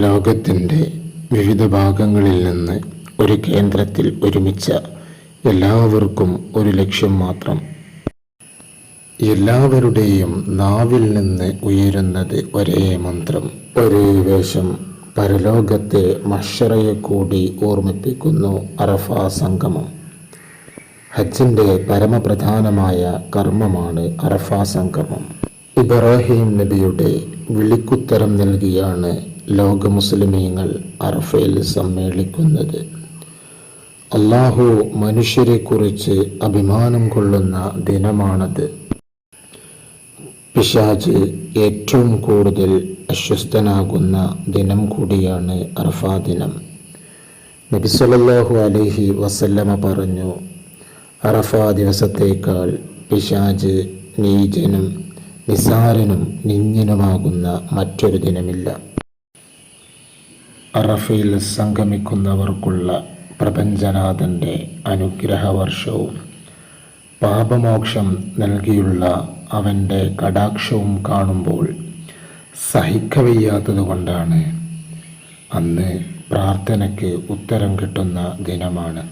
ലോകത്തിന്റെ വിവിധ ഭാഗങ്ങളിൽ നിന്ന് ഒരു കേന്ദ്രത്തിൽ ഒരുമിച്ച എല്ലാവർക്കും ഒരു ലക്ഷ്യം മാത്രം. എല്ലാവരുടെയും നാവിൽ നിന്ന് ഉയരുന്നത് ഒരേ മന്ത്രം. ഒരേ വേഷം പരലോകത്തെ മഷറയെ കൂടി ഓർമ്മിപ്പിക്കുന്നു അറഫ സംഗമം. ഹജ്ജിന്റെ പരമപ്രധാനമായ കർമ്മമാണ് അറഫ സംഗമം. ഇബ്രാഹിം നബിയുടെ വിളിക്കുത്തരം നൽകിയാണ് ലോക മുസ്ലിമീങ്ങൾ അർഫയിൽ സമ്മേളിക്കുന്നത്. അള്ളാഹു മനുഷ്യരെക്കുറിച്ച് അഭിമാനം കൊള്ളുന്ന ദിനമാണത്. പിശാജ് ഏറ്റവും കൂടുതൽ അസ്വസ്ഥനാകുന്ന ദിനം കൂടിയാണ് അർഫാ ദിനം. നബിസ്വലല്ലാഹു അലൈഹി വസല്ലമ പറഞ്ഞു അറഫ ദിവസത്തേക്കാൾ പിശാജ് നീചനും നിസാരനും നിഞ്ഞനുമാകുന്ന മറ്റൊരു ദിനമില്ല. അറഫയിൽ സംഗമിക്കുന്നവർക്കുള്ള പ്രപഞ്ചനാഥന്റെ അനുഗ്രഹവർഷവും പാപമോക്ഷം നൽകിയുള്ള അവന്റെ കടാക്ഷവും കാണുമ്പോൾ സഹിക്കവയ്യാത്തതുകൊണ്ടാണ് അന്ന് പ്രാർത്ഥനയ്ക്ക് ഉത്തരം കിട്ടുന്ന ദിനമാണ്.